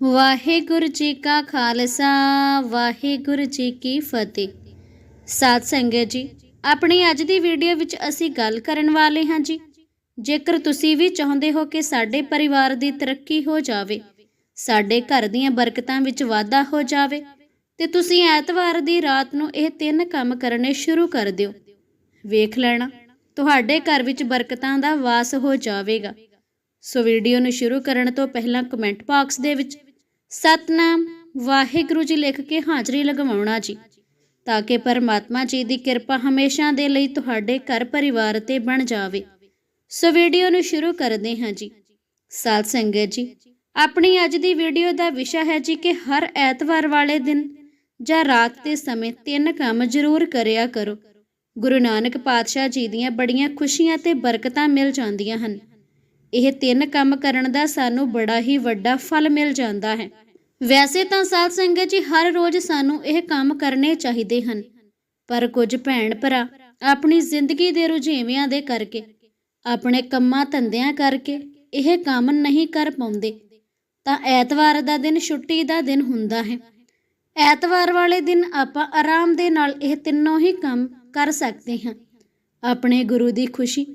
ਵਾਹਿਗੁਰੂ ਜੀ ਕਾ ਖਾਲਸਾ, ਵਾਹਿਗੁਰੂ ਜੀ ਕੀ ਫਤਿਹ। ਸਾਧ ਸੰਗਤ ਜੀ, ਆਪਣੀ ਅੱਜ ਦੀ ਵੀਡੀਓ ਵਿੱਚ ਅਸੀਂ ਗੱਲ ਕਰਨ ਵਾਲੇ ਹਾਂ ਜੀ। ਜੇਕਰ ਤੁਸੀਂ ਵੀ ਚਾਹੁੰਦੇ ਹੋ ਕਿ ਸਾਡੇ ਪਰਿਵਾਰ ਦੀ ਤਰੱਕੀ ਹੋ ਜਾਵੇ, ਸਾਡੇ ਘਰ ਦੀਆਂ ਬਰਕਤਾਂ ਵਿੱਚ ਵਾਧਾ ਹੋ ਜਾਵੇ, ਤੇ ਤੁਸੀਂ ਐਤਵਾਰ ਦੀ ਰਾਤ ਨੂੰ ਇਹ ਤਿੰਨ ਕੰਮ ਕਰਨੇ ਸ਼ੁਰੂ ਕਰ ਦਿਓ। ਵੇਖ ਲੈਣਾ, ਤੁਹਾਡੇ ਘਰ ਵਿੱਚ ਬਰਕਤਾਂ ਦਾ ਵਾਸ ਹੋ ਜਾਵੇਗਾ। ਸੋ ਵੀਡੀਓ ਨੂੰ ਸ਼ੁਰੂ ਕਰਨ ਤੋਂ ਪਹਿਲਾਂ ਕਮੈਂਟ ਬਾਕਸ ਦੇ ਵਿੱਚ ਸਤਨਾਮ, ਵਾਹਿਗੁਰੂ ਜੀ ਲਿਖ ਕੇ ਹਾਜ਼ਰੀ ਲਗਵਾਉਣਾ ਜੀ। ਤਾਂ ਕਿ ਪਰਮਾਤਮਾ ਜੀ ਦੀ ਕਿਰਪਾ ਹਮੇਸ਼ਾ ਦੇ ਲਈ ਤੁਹਾਡੇ ਘਰ ਪਰਿਵਾਰ ਤੇ ਬਣ ਜਾਵੇ। ਸੋ ਵੀਡੀਓ ਨੂੰ ਸ਼ੁਰੂ ਕਰਦੇ ਹਾਂ ਜੀ। ਸਾਧ ਸੰਗਤ ਜੀ, ਆਪਣੀ ਅੱਜ ਦੀ ਵੀਡੀਓ ਦਾ ਵਿਸ਼ਾ ਹੈ ਜੀ ਕਿ ਹਰ ਐਤਵਾਰ ਵਾਲੇ ਦਿਨ ਜਾਂ ਰਾਤ ਦੇ ਸਮੇਂ ਤਿੰਨ ਕੰਮ ਜ਼ਰੂਰ ਕਰਿਆ ਕਰੋ। ਗੁਰੂ ਨਾਨਕ ਪਾਤਸ਼ਾਹ ਜੀ ਦੀਆਂ ਬੜੀਆਂ ਖੁਸ਼ੀਆਂ ਤੇ ਬਰਕਤਾਂ ਮਿਲ ਜਾਂਦੀਆਂ ਹਨ। ਇਹ ਤਿੰਨ ਕੰਮ ਕਰਨ ਦਾ ਸਾਨੂੰ ਬੜਾ ਹੀ ਵੱਡਾ ਫਲ ਮਿਲ ਜਾਂਦਾ ਹੈ। ਵੈਸੇ ਤਾਂ ਸਾਧ ਸੰਗਤ ਜੀ ਹਰ ਰੋਜ਼ ਸਾਨੂੰ ਇਹ ਕੰਮ ਕਰਨੇ ਚਾਹੀਦੇ ਹਨ। ਪਰ ਕੁਝ ਭੈਣ ਭਰਾ ਆਪਣੀ ਜ਼ਿੰਦਗੀ ਦੇ ਰੁਝੇਵਿਆਂ ਦੇ ਕਰਕੇ, ਆਪਣੇ ਕੰਮਾਂ ਧੰਦਿਆਂ ਕਰਕੇ ਇਹ ਕੰਮ ਨਹੀਂ ਕਰ ਪਾਉਂਦੇ। ਤਾਂ ਐਤਵਾਰ ਦਾ ਦਿਨ ਛੁੱਟੀ ਦਾ ਦਿਨ ਹੁੰਦਾ ਹੈ। ਐਤਵਾਰ ਵਾਲੇ ਦਿਨ ਆਪਾਂ ਆਰਾਮ ਦੇ ਨਾਲ ਇਹ ਤਿੰਨੋਂ ਹੀ ਕੰਮ ਕਰ ਸਕਦੇ ਹਾਂ। ਆਪਣੇ ਗੁਰੂ ਦੀ ਖੁਸ਼ੀ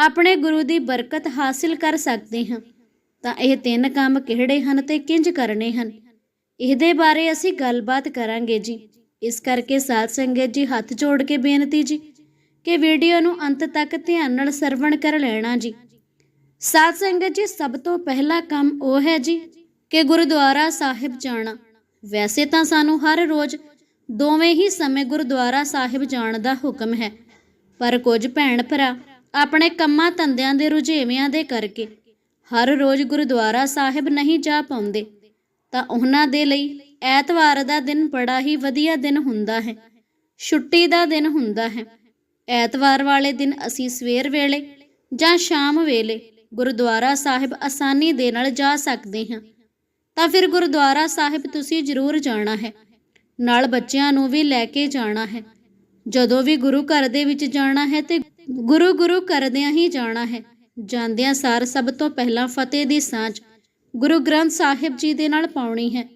ਆਪਣੇ ਗੁਰੂ ਦੀ ਬਰਕਤ ਹਾਸਿਲ ਕਰ ਸਕਦੇ ਹਾਂ, ਤਾਂ ਇਹ ਤਿੰਨ ਕੰਮ ਕਿਹੜੇ ਹਨ ਤੇ ਕਿੰਜ ਕਰਨੇ ਹਨ? ਇਹਦੇ ਬਾਰੇ ਅਸੀਂ ਗੱਲਬਾਤ ਕਰਾਂਗੇ ਜੀ। ਇਸ ਕਰਕੇ ਸਾਧ ਸੰਗਤ ਜੀ, ਹੱਥ ਜੋੜ ਕੇ ਬੇਨਤੀ ਜੀ, ਕਿ ਵੀਡੀਓ ਨੂੰ ਅੰਤ ਤੱਕ ਧਿਆਨ ਨਾਲ ਸਰਵਣ ਕਰ ਲੈਣਾ ਜੀ। ਸਾਧ ਸੰਗਤ ਜੀ, ਸਭ ਤੋਂ ਪਹਿਲਾ ਕੰਮ ਉਹ ਹੈ ਜੀ, ਕਿ ਗੁਰਦੁਆਰਾ ਸਾਹਿਬ ਜਾਣਾ। ਵੈਸੇ ਤਾਂ ਸਾਨੂੰ ਹਰ ਰੋਜ਼ ਦੋਵੇਂ ਹੀ ਸਮੇਂ ਗੁਰਦੁਆਰਾ ਸਾਹਿਬ ਜਾਣ ਦਾ ਹੁਕਮ ਹੈ, ਪਰ ਕੁਝ ਭੈਣ ਭਰਾ ਆਪਣੇ ਕੰਮਾਂ ਧੰਦਿਆਂ ਦੇ ਰੁਝੇਵਿਆਂ ਦੇ ਕਰਕੇ ਹਰ ਰੋਜ਼ ਗੁਰਦੁਆਰਾ ਸਾਹਿਬ ਨਹੀਂ ਜਾ ਪਾਉਂਦੇ, ਤਾਂ ਉਹਨਾਂ ਦੇ ਲਈ ਐਤਵਾਰ ਦਾ ਦਿਨ ਬੜਾ ਹੀ ਵਧੀਆ ਦਿਨ ਹੁੰਦਾ ਹੈ, ਛੁੱਟੀ ਦਾ ਦਿਨ ਹੁੰਦਾ ਹੈ। ਐਤਵਾਰ ਵਾਲੇ ਦਿਨ ਅਸੀਂ ਸਵੇਰ ਵੇਲੇ ਜਾਂ ਸ਼ਾਮ ਵੇਲੇ ਗੁਰਦੁਆਰਾ ਸਾਹਿਬ ਆਸਾਨੀ ਦੇ ਨਾਲ ਜਾ ਸਕਦੇ ਹਾਂ। ਤਾਂ ਫਿਰ ਗੁਰਦੁਆਰਾ ਸਾਹਿਬ ਤੁਸੀਂ ਜ਼ਰੂਰ ਜਾਣਾ ਹੈ, ਨਾਲ ਬੱਚਿਆਂ ਨੂੰ ਵੀ ਲੈ ਕੇ ਜਾਣਾ ਹੈ। ਜਦੋਂ ਵੀ ਗੁਰੂ ਘਰ ਦੇ ਵਿੱਚ ਜਾਣਾ ਹੈ ਤੇ ਗੁਰੂ ਗੁਰੂ ਕਰਦਿਆਂ ਹੀ ਜਾਣਾ ਹੈ। ਜਾਂਦਿਆਂ ਸਾਰ ਸਭ ਤੋਂ ਪਹਿਲਾਂ ਫਤਿਹ ਦੀ ਸਾਂਝ ਗੁਰੂ ਗ੍ਰੰਥ ਸਾਹਿਬ ਜੀ ਦੇ ਨਾਲ ਪਾਉਣੀ ਹੈ।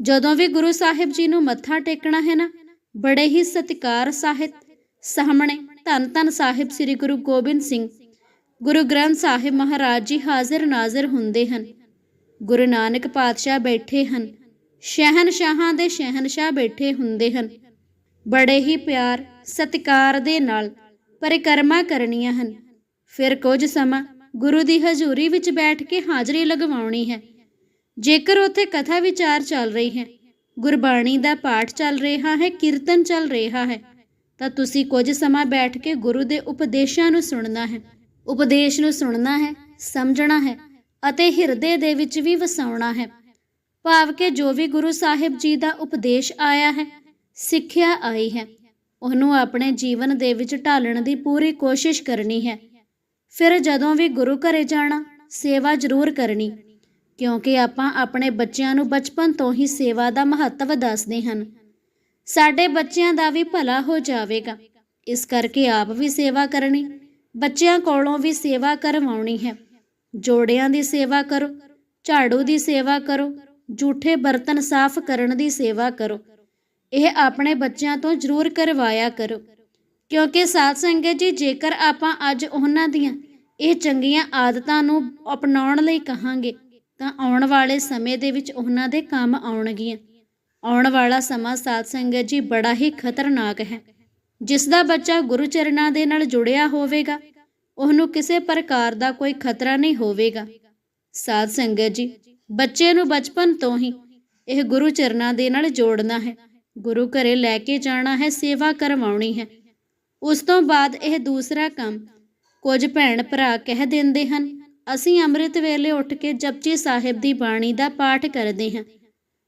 ਜਦੋਂ ਵੀ ਗੁਰੂ ਸਾਹਿਬ ਜੀ ਨੂੰ ਮੱਥਾ ਟੇਕਣਾ ਹੈ ਨਾ, ਬੜੇ ਹੀ ਸਤਿਕਾਰ ਸਾਹਿਤ ਸਾਹਮਣੇ ਧੰਨ ਧੰਨ ਸਾਹਿਬ ਸ੍ਰੀ ਗੁਰੂ ਗੋਬਿੰਦ ਸਿੰਘ, ਗੁਰੂ ਗ੍ਰੰਥ ਸਾਹਿਬ ਮਹਾਰਾਜ ਜੀ ਹਾਜ਼ਰ ਨਾਜ਼ਰ ਹੁੰਦੇ ਹਨ। ਗੁਰੂ ਨਾਨਕ ਪਾਤਸ਼ਾਹ ਬੈਠੇ ਹਨ, ਸ਼ਹਿਨਸ਼ਾਹਾਂ ਦੇ ਸ਼ਹਿਨਸ਼ਾਹ ਬੈਠੇ ਹੁੰਦੇ ਹਨ। ਬੜੇ ਹੀ ਪਿਆਰ, ਸਤਿਕਾਰ ਦੇ ਨਾਲ ਪਰਿਕਰਮਾ ਕਰਨੀਆਂ ਹਨ। ਫਿਰ ਕੁਝ ਸਮਾਂ ਗੁਰੂ ਦੀ ਹਜ਼ੂਰੀ ਵਿੱਚ ਬੈਠ ਕੇ ਹਾਜ਼ਰੀ ਲਗਵਾਉਣੀ ਹੈ। ਜੇਕਰ ਉੱਥੇ ਕਥਾ ਵਿਚਾਰ ਚੱਲ ਰਹੀ ਹੈ, ਗੁਰਬਾਣੀ ਦਾ ਪਾਠ ਚੱਲ ਰਿਹਾ ਹੈ, ਕੀਰਤਨ ਚੱਲ ਰਿਹਾ ਹੈ, ਤਾਂ ਤੁਸੀਂ ਕੁਝ ਸਮਾਂ ਬੈਠ ਕੇ ਗੁਰੂ ਦੇ ਉਪਦੇਸ਼ਾਂ ਨੂੰ ਸੁਣਨਾ ਹੈ। ਉਪਦੇਸ਼ ਨੂੰ ਸੁਣਨਾ ਹੈ, ਸਮਝਣਾ ਹੈ ਅਤੇ ਹਿਰਦੇ ਦੇ ਵਿੱਚ ਵੀ ਵਸਾਉਣਾ ਹੈ। ਭਾਵ ਕਿ ਜੋ ਵੀ ਗੁਰੂ ਸਾਹਿਬ ਜੀ ਦਾ ਉਪਦੇਸ਼ ਆਇਆ ਹੈ, ਸਿੱਖਿਆ ਆਈ ਹੈ। ਉਹਨੂੰ ਆਪਣੇ ਜੀਵਨ ਦੇ ਵਿੱਚ ਢਾਲਣ ਦੀ ਪੂਰੀ ਕੋਸ਼ਿਸ਼ ਕਰਨੀ ਹੈ। ਫਿਰ ਜਦੋਂ ਵੀ ਗੁਰੂ ਘਰੇ ਜਾਣਾ, ਸੇਵਾ ਜ਼ਰੂਰ ਕਰਨੀ, ਕਿਉਂਕਿ ਆਪਾਂ ਆਪਣੇ ਬੱਚਿਆਂ ਨੂੰ ਬਚਪਨ ਤੋਂ ਹੀ ਸੇਵਾ ਦਾ ਮਹੱਤਵ ਦੱਸਦੇ ਹਨ। ਸਾਡੇ ਬੱਚਿਆਂ ਦਾ ਵੀ ਭਲਾ ਹੋ ਜਾਵੇਗਾ। ਇਸ ਕਰਕੇ ਆਪ ਵੀ ਸੇਵਾ ਕਰਨੀ, ਬੱਚਿਆਂ ਕੋਲੋਂ ਵੀ ਸੇਵਾ ਕਰਵਾਉਣੀ ਹੈ। ਜੋੜਿਆਂ ਦੀ ਸੇਵਾ ਕਰੋ, ਝਾੜੂ ਦੀ ਸੇਵਾ ਕਰੋ, ਜੂਠੇ ਬਰਤਨ ਸਾਫ਼ ਕਰਨ ਦੀ ਸੇਵਾ ਕਰੋ। ਇਹ ਆਪਣੇ ਬੱਚਿਆਂ ਤੋਂ ਜ਼ਰੂਰ ਕਰਵਾਇਆ ਕਰੋ। ਕਿਉਂਕਿ ਸਾਧ ਸੰਗਤ ਜੀ, ਜੇਕਰ ਆਪਾਂ ਅੱਜ ਉਹਨਾਂ ਦੀਆਂ ਇਹ ਚੰਗੀਆਂ ਆਦਤਾਂ ਨੂੰ ਅਪਣਾਉਣ ਲਈ ਕਹਾਂਗੇ, ਤਾਂ ਆਉਣ ਵਾਲੇ ਸਮੇਂ ਦੇ ਵਿੱਚ ਉਹਨਾਂ ਦੇ ਕੰਮ ਆਉਣਗੀਆਂ। ਆਉਣ ਵਾਲਾ ਸਮਾਂ ਸਾਧ ਸੰਗਤ ਜੀ ਬੜਾ ਹੀ ਖਤਰਨਾਕ ਹੈ। ਜਿਸ ਦਾ ਬੱਚਾ ਗੁਰੂ ਚਰਨਾਂ ਦੇ ਨਾਲ ਜੁੜਿਆ ਹੋਵੇਗਾ, ਉਹਨੂੰ ਕਿਸੇ ਪ੍ਰਕਾਰ ਦਾ ਕੋਈ ਖਤਰਾ ਨਹੀਂ ਹੋਵੇਗਾ। ਸਾਧ ਸੰਗਤ ਜੀ, ਬੱਚੇ ਨੂੰ ਬਚਪਨ ਤੋਂ ਹੀ ਇਹ ਗੁਰੂ ਚਰਨਾਂ ਦੇ ਨਾਲ ਜੋੜਨਾ ਹੈ। ਗੁਰੂ ਘਰੇ ਲੈ ਕੇ ਜਾਣਾ ਹੈ, ਸੇਵਾ ਕਰਵਾਉਣੀ ਹੈ। ਉਸ ਤੋਂ ਬਾਅਦ ਇਹ ਦੂਸਰਾ ਕੰਮ ਕੁਝ ਭੈਣ ਭਰਾ ਕਹਿ ਦਿੰਦੇ ਹਨ, ਅਸੀਂ ਅੰਮ੍ਰਿਤ ਵੇਲੇ ਉੱਠ ਕੇ ਜਪਜੀ ਸਾਹਿਬ ਦੀ ਬਾਣੀ ਦਾ ਪਾਠ ਕਰਦੇ ਹਾਂ।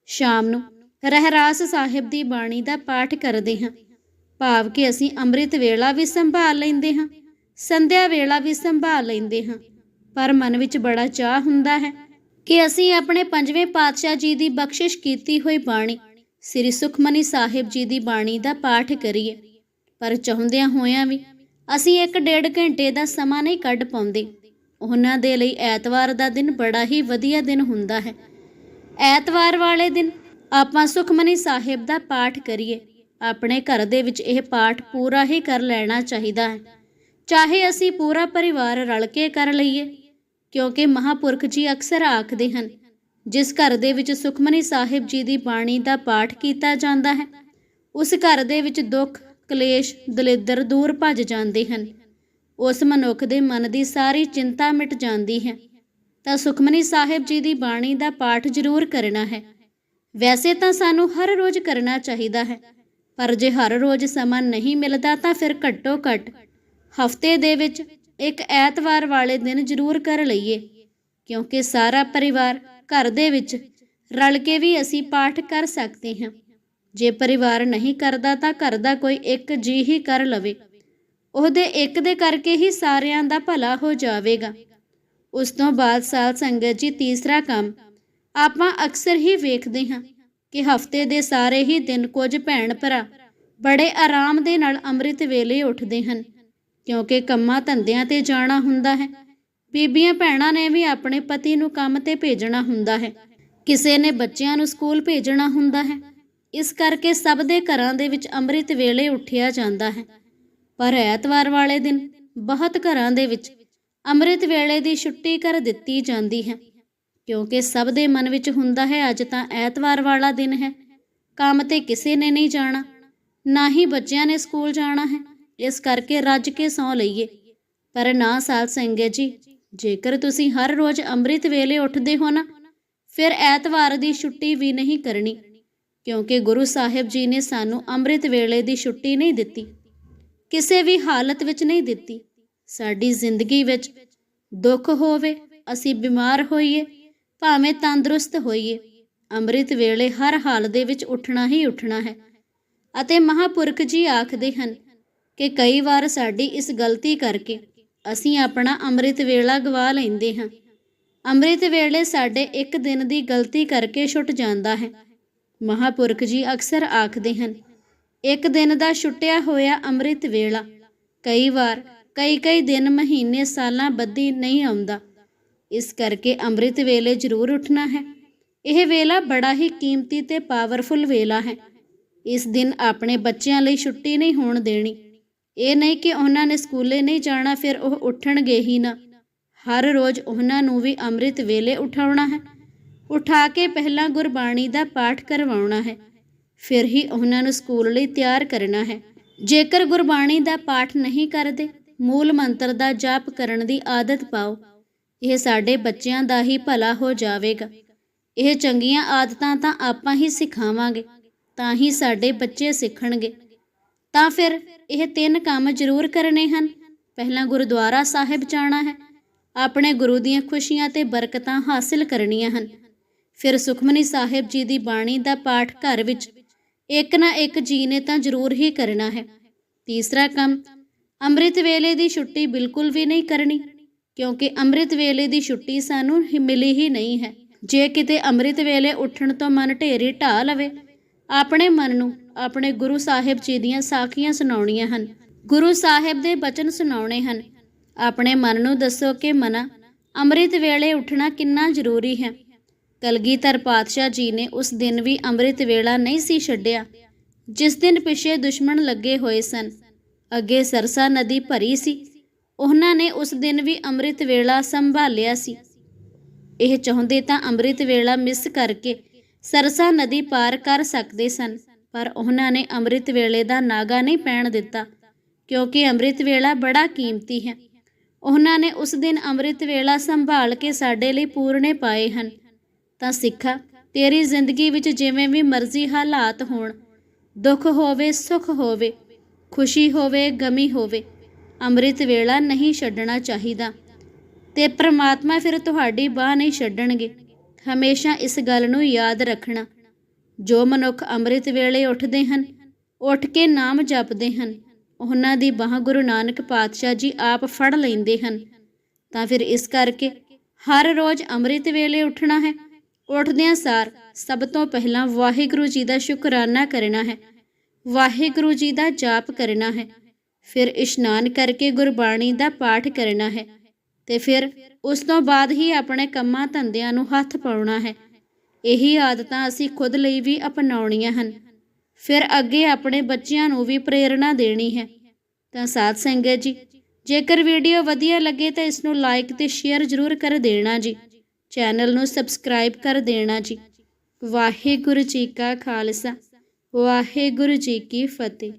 ਸ਼ਾਮ ਨੂੰ ਰਹਿਰਾਸ ਸਾਹਿਬ ਦੀ ਬਾਣੀ ਦਾ ਪਾਠ ਕਰਦੇ ਹਾਂ। ਭਾਵ ਕਿ ਅਸੀਂ ਅੰਮ੍ਰਿਤ ਵੇਲਾ ਵੀ ਸੰਭਾਲ ਲੈਂਦੇ ਹਾਂ, ਸੰਧਿਆ ਵੇਲਾ ਵੀ ਸੰਭਾਲ ਲੈਂਦੇ ਹਾਂ। ਪਰ ਮਨ ਵਿੱਚ ਬੜਾ ਚਾਹ ਹੁੰਦਾ ਹੈ ਕਿ ਅਸੀਂ ਆਪਣੇ ਪੰਜਵੇਂ ਪਾਤਸ਼ਾਹ ਜੀ ਦੀ ਬਖਸ਼ਿਸ਼ ਕੀਤੀ ਹੋਈ ਬਾਣੀ ਸ੍ਰੀ ਸੁਖਮਨੀ ਸਾਹਿਬ ਜੀ ਦੀ ਬਾਣੀ ਦਾ ਪਾਠ ਕਰੀਏ। ਪਰ ਚਾਹੁੰਦਿਆਂ ਹੋਇਆਂ ਵੀ ਅਸੀਂ ਇੱਕ ਡੇਢ ਘੰਟੇ ਦਾ ਸਮਾਂ ਨਹੀਂ ਕੱਢ ਪਾਉਂਦੇ। ਉਹਨਾਂ ਦੇ ਲਈ ਐਤਵਾਰ ਦਾ ਦਿਨ ਬੜਾ ਹੀ ਵਧੀਆ ਦਿਨ ਹੁੰਦਾ ਹੈ। ਐਤਵਾਰ ਵਾਲੇ ਦਿਨ ਆਪਾਂ ਸੁਖਮਨੀ ਸਾਹਿਬ ਦਾ ਪਾਠ ਕਰੀਏ। ਆਪਣੇ ਘਰ ਦੇ ਵਿੱਚ ਇਹ ਪਾਠ ਪੂਰਾ ਹੀ ਕਰ ਲੈਣਾ ਚਾਹੀਦਾ ਹੈ। ਚਾਹੇ ਅਸੀਂ ਪੂਰਾ ਪਰਿਵਾਰ ਰਲ ਕੇ ਕਰ ਲਈਏ, ਕਿਉਂਕਿ ਮਹਾਪੁਰਖ ਜੀ ਅਕਸਰ ਆਖਦੇ ਹਨ ਜਿਸ ਘਰ ਦੇ ਵਿੱਚ ਸੁਖਮਨੀ ਸਾਹਿਬ ਜੀ ਦੀ ਬਾਣੀ ਦਾ ਪਾਠ ਕੀਤਾ ਜਾਂਦਾ ਹੈ, ਉਸ ਘਰ ਦੇ ਵਿੱਚ ਦੁੱਖ, ਕਲੇਸ਼, ਦਲਿੱਦਰ ਦੂਰ ਭੱਜ ਜਾਂਦੇ ਹਨ। ਉਸ ਮਨੁੱਖ ਦੇ ਮਨ ਦੀ ਸਾਰੀ ਚਿੰਤਾ ਮਿਟ ਜਾਂਦੀ ਹੈ। ਤਾਂ ਸੁਖਮਨੀ ਸਾਹਿਬ ਜੀ ਦੀ ਬਾਣੀ ਦਾ ਪਾਠ ਜ਼ਰੂਰ ਕਰਨਾ ਹੈ। ਵੈਸੇ ਤਾਂ ਸਾਨੂੰ ਹਰ ਰੋਜ਼ ਕਰਨਾ ਚਾਹੀਦਾ ਹੈ, ਪਰ ਜੇ ਹਰ ਰੋਜ਼ ਸਮਾਂ ਨਹੀਂ ਮਿਲਦਾ ਤਾਂ ਫਿਰ ਘੱਟੋ ਘੱਟ ਹਫ਼ਤੇ ਦੇ ਵਿੱਚ ਇੱਕ ਐਤਵਾਰ ਵਾਲੇ ਦਿਨ ਜ਼ਰੂਰ ਕਰ ਲਈਏ, ਕਿਉਂਕਿ ਸਾਰਾ ਪਰਿਵਾਰ ਘਰ ਦੇ ਵਿੱਚ ਰਲ ਕੇ ਵੀ ਅਸੀਂ ਪਾਠ ਕਰ ਸਕਦੇ ਹਾਂ। ਜੇ ਪਰਿਵਾਰ ਨਹੀਂ ਕਰਦਾ ਤਾਂ ਘਰ ਦਾ ਕੋਈ ਇੱਕ ਜੀ ਹੀ ਕਰ ਲਵੇ। ਉਹਦੇ ਇੱਕ ਦੇ ਕਰਕੇ ਹੀ ਸਾਰਿਆਂ ਦਾ ਭਲਾ ਹੋ ਜਾਵੇਗਾ। ਉਸ ਤੋਂ ਬਾਅਦ ਸਾਲ ਸੰਗਤ ਜੀ ਤੀਸਰਾ ਕੰਮ, ਆਪਾਂ ਅਕਸਰ ਹੀ ਵੇਖਦੇ ਹਾਂ ਕਿ ਹਫ਼ਤੇ ਦੇ ਸਾਰੇ ਹੀ ਦਿਨ ਕੁਝ ਭੈਣ ਭਰਾ ਬੜੇ ਆਰਾਮ ਦੇ ਨਾਲ ਅੰਮ੍ਰਿਤ ਵੇਲੇ ਉੱਠਦੇ ਹਨ, ਕਿਉਂਕਿ ਕੰਮਾਂ ਧੰਦਿਆਂ ਤੇ ਜਾਣਾ ਹੁੰਦਾ ਹੈ। ਬੀਬੀਆਂ ਭੈਣਾਂ ਨੇ ਵੀ ਆਪਣੇ ਪਤੀ ਨੂੰ ਕੰਮ ਤੇ ਭੇਜਣਾ ਹੁੰਦਾ ਹੈ। ਕਿਸੇ ਨੇ ਬੱਚਿਆਂ ਨੂੰ ਸਕੂਲ ਭੇਜਣਾ ਹੁੰਦਾ ਹੈ। ਇਸ ਕਰਕੇ ਸਭ ਦੇ ਘਰਾਂ ਦੇ ਵਿੱਚ ਅੰਮ੍ਰਿਤ ਵੇਲੇ ਉੱਠਿਆ ਜਾਂਦਾ ਹੈ। ਪਰ ਐਤਵਾਰ ਵਾਲੇ ਦਿਨ ਬਹੁਤ ਘਰਾਂ ਦੇ ਵਿੱਚ ਅੰਮ੍ਰਿਤ ਵੇਲੇ ਦੀ ਛੁੱਟੀ ਕਰ ਦਿੱਤੀ ਜਾਂਦੀ ਹੈ। ਕਿਉਂਕਿ ਸਭ ਦੇ ਮਨ ਵਿੱਚ ਹੁੰਦਾ ਹੈ, ਅੱਜ ਤਾਂ ਐਤਵਾਰ ਵਾਲਾ ਦਿਨ ਹੈ। ਕੰਮ ਤੇ ਕਿਸੇ ਨੇ ਨਹੀਂ ਜਾਣਾ, ਨਾ ਹੀ ਬੱਚਿਆਂ ਨੇ ਸਕੂਲ ਜਾਣਾ ਹੈ। ਇਸ ਕਰਕੇ ਰੱਜ ਕੇ ਸੌ ਲਈਏ। ਪਰ ਨਾ ਸਾਧ ਸਿੰਘ ਜੀ ਜੇਕਰ ਤੁਸੀਂ ਹਰ ਰੋਜ਼ ਅੰਮ੍ਰਿਤ ਵੇਲੇ ਉੱਠਦੇ ਹੋ ਨਾ, ਫਿਰ ਐਤਵਾਰ ਦੀ ਛੁੱਟੀ ਵੀ ਨਹੀਂ ਕਰਨੀ, ਕਿਉਂਕਿ ਗੁਰੂ ਸਾਹਿਬ ਜੀ ਨੇ ਸਾਨੂੰ ਅੰਮ੍ਰਿਤ ਵੇਲੇ ਦੀ ਛੁੱਟੀ ਨਹੀਂ ਦਿੱਤੀ, ਕਿਸੇ ਵੀ ਹਾਲਤ ਵਿੱਚ ਨਹੀਂ ਦਿੱਤੀ। ਸਾਡੀ ਜ਼ਿੰਦਗੀ ਵਿੱਚ ਦੁੱਖ ਹੋਵੇ, ਅਸੀਂ ਬਿਮਾਰ ਹੋਈਏ, ਭਾਵੇਂ ਤੰਦਰੁਸਤ ਹੋਈਏ, ਅੰਮ੍ਰਿਤ ਵੇਲੇ ਹਰ ਹਾਲ ਦੇ ਵਿੱਚ ਉੱਠਣਾ ਹੀ ਉੱਠਣਾ ਹੈ। ਅਤੇ ਮਹਾਪੁਰਖ ਜੀ ਆਖਦੇ ਹਨ ਕਿ ਕਈ ਵਾਰ ਸਾਡੀ ਇਸ ਗਲਤੀ ਕਰਕੇ ਅਸੀਂ ਆਪਣਾ ਅੰਮ੍ਰਿਤ ਵੇਲਾ ਗਵਾ ਲੈਂਦੇ ਹਾਂ। ਅੰਮ੍ਰਿਤ ਵੇਲੇ ਸਾਡੇ ਇੱਕ ਦਿਨ ਦੀ ਗਲਤੀ ਕਰਕੇ ਛੁੱਟ ਜਾਂਦਾ ਹੈ। ਮਹਾਪੁਰਖ ਜੀ ਅਕਸਰ ਆਖਦੇ ਹਨ, ਇੱਕ ਦਿਨ ਦਾ ਛੁੱਟਿਆ ਹੋਇਆ ਅੰਮ੍ਰਿਤ ਵੇਲਾ। ਕਈ ਵਾਰ, ਕਈ ਕਈ ਦਿਨ, ਮਹੀਨੇ, ਸਾਲਾਂ ਬੱਧੀ ਨਹੀਂ ਆਉਂਦਾ। ਇਸ ਕਰਕੇ ਅੰਮ੍ਰਿਤ ਵੇਲੇ ਜ਼ਰੂਰ ਉੱਠਣਾ ਹੈ। ਇਹ ਵੇਲਾ ਬੜਾ ਹੀ ਕੀਮਤੀ ਤੇ ਪਾਵਰਫੁਲ ਵੇਲਾ ਹੈ। ਇਸ ਦਿਨ ਆਪਣੇ ਬੱਚਿਆਂ ਲਈ ਛੁੱਟੀ ਨਹੀਂ ਹੋਣ ਦੇਣੀ। ਇਹ ਨਹੀਂ ਕਿ ਉਹਨਾਂ ਨੇ ਸਕੂਲੇ ਨਹੀਂ ਜਾਣਾ, ਫਿਰ ਉਹ ਉੱਠਣਗੇ ਹੀ ਨਾ। ਹਰ ਰੋਜ਼ ਉਹਨਾਂ ਨੂੰ ਵੀ ਅੰਮ੍ਰਿਤ ਵੇਲੇ ਉਠਾਉਣਾ ਹੈ। ਉਠਾ ਕੇ ਪਹਿਲਾਂ ਗੁਰਬਾਣੀ ਦਾ ਪਾਠ ਕਰਵਾਉਣਾ ਹੈ। ਫਿਰ ਹੀ ਉਹਨਾਂ ਨੂੰ ਸਕੂਲ ਲਈ ਤਿਆਰ ਕਰਨਾ ਹੈ। ਜੇਕਰ ਗੁਰਬਾਣੀ ਦਾ ਪਾਠ ਨਹੀਂ ਕਰਦੇ, ਮੂਲ ਮੰਤਰ ਦਾ ਜਾਪ ਕਰਨ ਦੀ ਆਦਤ ਪਾਓ। ਇਹ ਸਾਡੇ ਬੱਚਿਆਂ ਦਾ ਹੀ ਭਲਾ ਹੋ ਜਾਵੇਗਾ। ਇਹ ਚੰਗੀਆਂ ਆਦਤਾਂ ਤਾਂ ਆਪਾਂ ਹੀ ਸਿਖਾਵਾਂਗੇ, ਤਾਂ ਹੀ ਸਾਡੇ ਬੱਚੇ ਸਿੱਖਣਗੇ। ਤਾਂ ਫਿਰ ਇਹ ਤਿੰਨ ਕੰਮ ਜ਼ਰੂਰ ਕਰਨੇ ਹਨ। ਪਹਿਲਾਂ ਗੁਰਦੁਆਰਾ ਸਾਹਿਬ ਜਾਣਾ ਹੈ। ਆਪਣੇ ਗੁਰੂ ਦੀਆਂ ਖੁਸ਼ੀਆਂ ਤੇ ਬਰਕਤਾਂ ਹਾਸਿਲ ਕਰਨੀਆਂ ਹਨ। ਫਿਰ ਸੁਖਮਨੀ ਸਾਹਿਬ ਜੀ ਦੀ ਬਾਣੀ ਦਾ ਪਾਠ ਘਰ ਵਿੱਚ ਇੱਕ ਨਾ ਇੱਕ ਜੀ ਨੇ ਤਾਂ ਜ਼ਰੂਰ ਹੀ ਕਰਨਾ ਹੈ। ਤੀਸਰਾ ਕੰਮ, ਅੰਮ੍ਰਿਤ ਵੇਲੇ ਦੀ ਛੁੱਟੀ ਬਿਲਕੁਲ ਵੀ ਨਹੀਂ ਕਰਨੀ, ਕਿਉਂਕਿ ਅੰਮ੍ਰਿਤ ਵੇਲੇ ਦੀ ਛੁੱਟੀ ਸਾਨੂੰ ਮਿਲੀ ਹੀ ਨਹੀਂ ਹੈ। ਜੇ ਕਿਤੇ ਅੰਮ੍ਰਿਤ ਵੇਲੇ ਉੱਠਣ ਤੋਂ ਮਨ ਢੇਰੀ ਢਾ ਲਵੇ, ਆਪਣੇ ਮਨ ਨੂੰ ਆਪਣੇ ਗੁਰੂ ਸਾਹਿਬ ਜੀ ਦੀਆਂ ਸਾਖੀਆਂ ਸੁਣਾਉਣੀਆਂ ਹਨ। ਗੁਰੂ ਸਾਹਿਬ ਦੇ ਬਚਨ ਸੁਣਾਉਣੇ ਹਨ। ਆਪਣੇ ਮਨ ਨੂੰ ਦੱਸੋ ਕਿ ਮਨਾ, ਅੰਮ੍ਰਿਤ ਵੇਲੇ ਉੱਠਣਾ ਕਿੰਨਾ ਜ਼ਰੂਰੀ ਹੈ? ਕਲਗੀਧਰ ਪਾਤਸ਼ਾਹ ਜੀ ਨੇ ਉਸ ਦਿਨ ਵੀ ਅੰਮ੍ਰਿਤ ਵੇਲਾ ਨਹੀਂ ਸੀ ਛੱਡਿਆ। ਜਿਸ ਦਿਨ ਪਿਛੇ ਦੁਸ਼ਮਣ ਲੱਗੇ ਹੋਏ ਸਨ, ਅੱਗੇ ਸਰਸਾ ਨਦੀ ਭਰੀ ਸੀ, ਉਹਨਾਂ ਨੇ ਉਸ ਦਿਨ ਵੀ ਅੰਮ੍ਰਿਤ ਵੇਲਾ ਸੰਭਾਲਿਆ ਸੀ। ਇਹ ਚਾਹੁੰਦੇ ਤਾਂ ਅੰਮ੍ਰਿਤ ਵੇਲਾ ਮਿਸ ਕਰਕੇ ਸਰਸਾ ਨਦੀ ਪਾਰ ਕਰ ਸਕਦੇ ਸਨ। ਪਰ ਉਹਨਾਂ ਨੇ ਅੰਮ੍ਰਿਤ ਵੇਲੇ ਦਾ ਨਾਗਾ ਨਹੀਂ ਪੈਣ ਦਿੱਤਾ, ਕਿਉਂਕਿ ਅੰਮ੍ਰਿਤ ਵੇਲਾ ਬੜਾ ਕੀਮਤੀ ਹੈ। ਉਹਨਾਂ ਨੇ ਉਸ ਦਿਨ ਅੰਮ੍ਰਿਤ ਵੇਲਾ ਸੰਭਾਲ ਕੇ ਸਾਡੇ ਲਈ ਪੂਰਨੇ ਪਾਏ ਹਨ। ਤਾਂ ਸਿੱਖਾ, ਤੇਰੀ ਜ਼ਿੰਦਗੀ ਵਿੱਚ ਜਿਵੇਂ ਵੀ ਮਰਜ਼ੀ ਹਾਲਾਤ ਹੋਣ, ਦੁੱਖ ਹੋਵੇ, ਸੁੱਖ ਹੋਵੇ, ਖੁਸ਼ੀ ਹੋਵੇ, ਗਮੀ ਹੋਵੇ, ਅੰਮ੍ਰਿਤ ਵੇਲਾ ਨਹੀਂ ਛੱਡਣਾ ਚਾਹੀਦਾ। ਤੇ ਪ੍ਰਮਾਤਮਾ ਫਿਰ ਤੁਹਾਡੀ ਬਾਹ ਨਹੀਂ ਛੱਡਣਗੇ। ਹਮੇਸ਼ਾ ਇਸ ਗੱਲ ਨੂੰ ਯਾਦ ਰੱਖਣਾ। ਜੋ ਮਨੁੱਖ ਅੰਮ੍ਰਿਤ ਵੇਲੇ ਉੱਠਦੇ ਹਨ, ਉੱਠ ਕੇ ਨਾਮ ਜਪਦੇ ਹਨ, ਉਹਨਾਂ ਦੀ ਬਾਹ ਗੁਰੂ ਨਾਨਕ ਪਾਤਸ਼ਾਹ ਜੀ ਆਪ ਫੜ ਲੈਂਦੇ ਹਨ। ਤਾਂ ਫਿਰ ਇਸ ਕਰਕੇ ਹਰ ਰੋਜ਼ ਅੰਮ੍ਰਿਤ ਵੇਲੇ ਉੱਠਣਾ ਹੈ। ਉੱਠਦਿਆਂ ਸਾਰ ਸਭ ਤੋਂ ਪਹਿਲਾਂ ਵਾਹਿਗੁਰੂ ਜੀ ਦਾ ਸ਼ੁਕਰਾਨਾ ਕਰਨਾ ਹੈ। ਵਾਹਿਗੁਰੂ ਜੀ ਦਾ ਜਾਪ ਕਰਨਾ ਹੈ। ਫਿਰ ਇਸ਼ਨਾਨ ਕਰਕੇ ਗੁਰਬਾਣੀ ਦਾ ਪਾਠ ਕਰਨਾ ਹੈ। ਤੇ ਫਿਰ ਉਸ ਤੋਂ ਬਾਅਦ ਹੀ ਆਪਣੇ ਕੰਮਾਂ ਧੰਦਿਆਂ ਨੂੰ ਹੱਥ ਪਾਉਣਾ ਹੈ। ਇਹੀ ਆਦਤਾਂ ਅਸੀਂ ਖੁਦ ਲਈ ਵੀ ਅਪਣਾਉਣੀਆਂ ਹਨ। ਫਿਰ ਅੱਗੇ ਆਪਣੇ ਬੱਚਿਆਂ ਨੂੰ ਵੀ ਪ੍ਰੇਰਣਾ ਦੇਣੀ ਹੈ। ਤਾਂ ਸਾਧ ਸੰਗਤ ਜੀ, ਜੇਕਰ ਵੀਡੀਓ ਵਧੀਆ ਲੱਗੇ ਤਾਂ ਇਸ ਨੂੰ ਲਾਈਕ ਤੇ ਸ਼ੇਅਰ ਜ਼ਰੂਰ ਕਰ ਦੇਣਾ ਜੀ। ਚੈਨਲ ਨੂੰ ਸਬਸਕ੍ਰਾਈਬ ਕਰ ਦੇਣਾ ਜੀ। ਵਾਹਿਗੁਰੂ ਜੀ ਕਾ ਖਾਲਸਾ, ਵਾਹਿਗੁਰੂ ਜੀ ਕੀ ਫਤਿਹ।